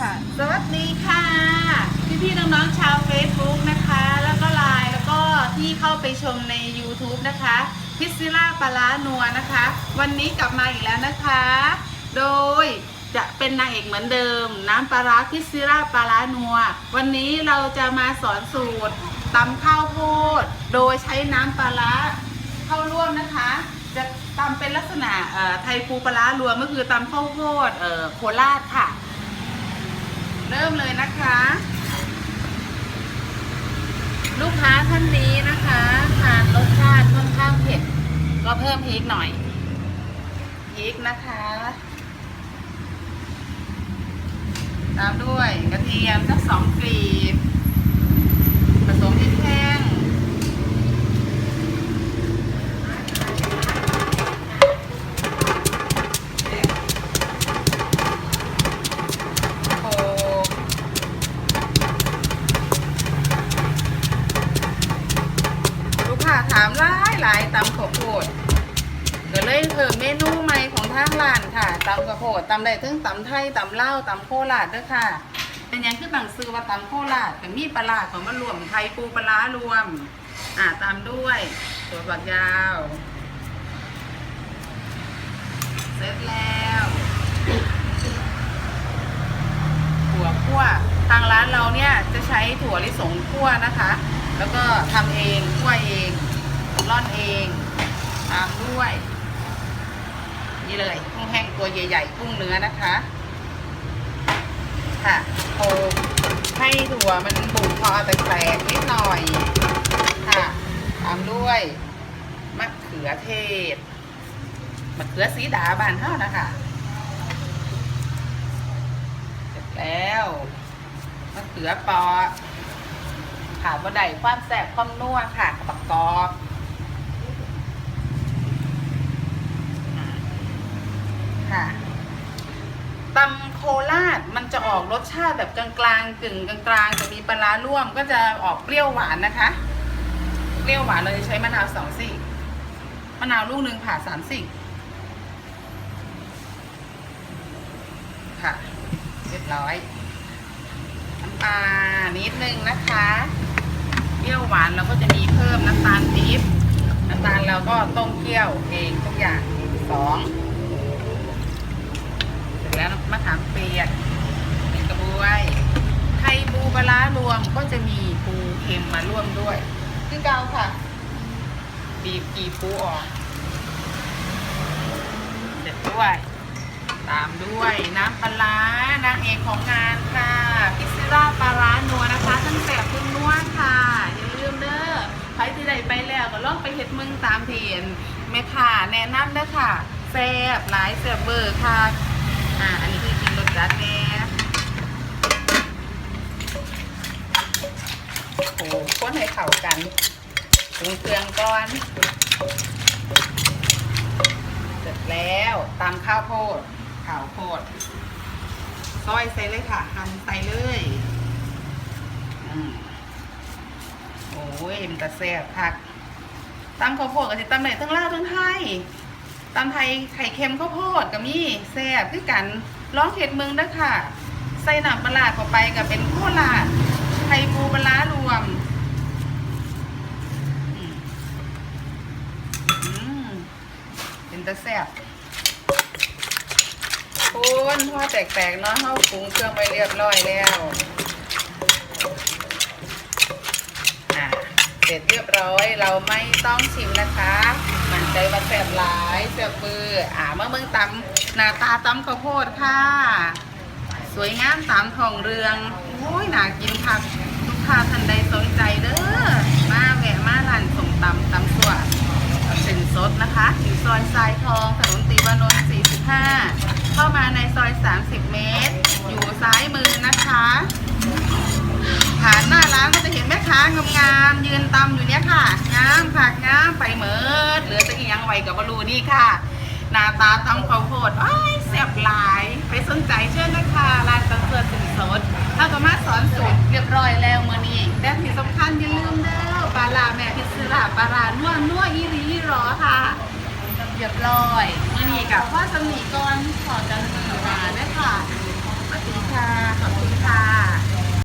ค่ะ สวัสดีค่ะพี่พี่ๆน้องๆชาว Facebook นะคะ แล้วก็ไลน์แล้วก็ที่เข้าไปชมใน YouTube นะคะพิซซิล่าปลาร้านัวนะคะ วันนี้กลับมาอีกแล้วนะคะ โดยจะเป็นนางเอกเหมือนเดิม น้ำปลาร้าพิซซิล่าปลาร้านัว วันนี้เราจะมาสอนสูตรตำข้าวโพด โดยใช้น้ำปลาร้าเข้าร่วมนะคะ จะตำเป็นลักษณะไทยปูปลาร้ารวมก็คือตำข้าวโพดโคราชค่ะ เริ่มเลยนะคะ ลูกค้าท่านนี้นะคะทานรสชาติค่อนข้างเผ็ดก็เพิ่มพริกหน่อยพริกนะคะ ตามด้วยกระเทียมสักสองกลีบผสมพริกแห้ง โอ้ลูก ค้าถามหลายหลายตำข้าวโพดก็เลยเพิ่มเมนูใหม่ของทางร้านค่ะตำข้าวโพดตำได้ทั้งตำไทยตำเล่าวตำโคราชด้วยค่ะ เป็นหยังคือต่างซื้อว่าตำโคราชแต่มีปลาร้าของมารวมไทยปูปลาร้ารวม อ่าตามด้วยตัวฝักยาว เสร็จแล้วถั่วคั่วทางร้านเราเนี่ยจะใช้ถั่วลิสงคั่วนะคะ แล้วก็ทำเองคั่วเองร่อนเองตามด้วย นี่เลยกุ้งแห้งตัวใหญ่ๆกุ้งเนื้อนะคะ ค่ะโขลกให้ถั่วมันบุกพอแตกนิดหน่อย ค่ะตามด้วยมะเขือเทศมะเขือสีดาบานเท่านะคะเสร็จแล้วมะเขือปอ ขาดบะไดความแสบความนัวค่ะปักกอกอ่าค่ะตำโคราชมันจะออกรสชาติแบบกลางๆกึ่งกลางๆจะมีปลาร้าร่วมก็จะออกเปรี้ยวหวานนะคะ เปรี้ยวหวานเราจะใช้มะนาวสองสิ่มะนาวลูกหนึ่งผ่าสามสิ่งค่ะ เรียบร้อยน้ำปลานิดนึงนะคะ รี้ยวหวานเราก็จะมีเพิ่มน้ำตาลปี๊บน้ำตาลเราก็ต้มเคี่ยวเองทุกอย่างสองเสร็จแล้วมะขามเปียกหนึ่งกระบวยไทยปูปลาร้ารวมก็จะมีปูเค็มมาร่วมด้วยซึ่งเกาค่ะบีบกีปูออกเสร็จด้วย ตามด้วยน้ำปลาร้านางเอกของงานค่ะพิซซิล่าปลาร้านัวนะคะทั้งแสบทั้งนัวค่ะ อย่าลืมเด้อใครที่ใดไปแลองไปเฮ็ดมึงตามเทียนแม่ค่ะ แนะนำเด้อค่ะแซ่บหลายแซ่บเบอร์ค่ะ อ่า อันนี้คือกินรสจัดแน่โอ้ค้นให้เข้ากันปรุงเครื่องก่อนเสร็จแล้วตำข้าวโพดข้าวโพดซอยใส่เลยค่ะหั่นใส่เลยอืมโอ้ยมันจะแซ่บคัก ตำข้าวโพดก็จะตำไหนทั้งลาวทั้งไทยตำไทยไข่เค็มข้าวโพดก็มีแซ่บคือกันร้องเผ็ดเมืองด้อค่ะ ใส่น้ำปลาร้าเข้าไปก็เป็นโคราชไทยปูปลาร้ารวมอืมเป็นตะแซ่บคุณพ่อแตกๆเนาะเข้าปรุงเครื่องไปเรียบร้อยแล้วอะเสร็จเรียบร้อย เราไม่ต้องชิมนะคะ มันใจว่าแซ่บหลายแซ่บเบืออ่าเมื่อเมืองตำหน้าตาตำข้าวโพดค่ะ สวยงามตามทองเรืองโอ้ยน่ากินค่ะลูกค้าท่านใดสนใจเด้อมาแวะมาร้านสมตำตำสั่วเส้นสดนะคะอยู่ซอยทรายทองถนนตีวานนท์45 เข้ามาในซอย 30 เมตร อยู่ซ้ายมือนะคะผ่านหน้าร้านก็จะเห็นแม่ค้ามยืนตำอยู่เนี้ยค่ะงามค่ะงามไปเหมิดเหลือจะอีกยังไวกับบรูนี่ค่ะหน้าตาตำข้าวโพดอ้ายแซ่บหลาย ไปสนใจเชิญนะคะร้านตำเสือสินสดถ้าก็มาสอนสูตรเรียบร้อยแล้วมื่อนี้แต่ที่สำคัญอย่าลืมเด้อปลาลาแม่พิซซ่าปลาลานัวนัวอีหลีรอค่ะเรียบร้อยมื่อนี้กับพ่อสมีก่อนขอจันทร์มาด้วยค่ะสวัสดีค่ะ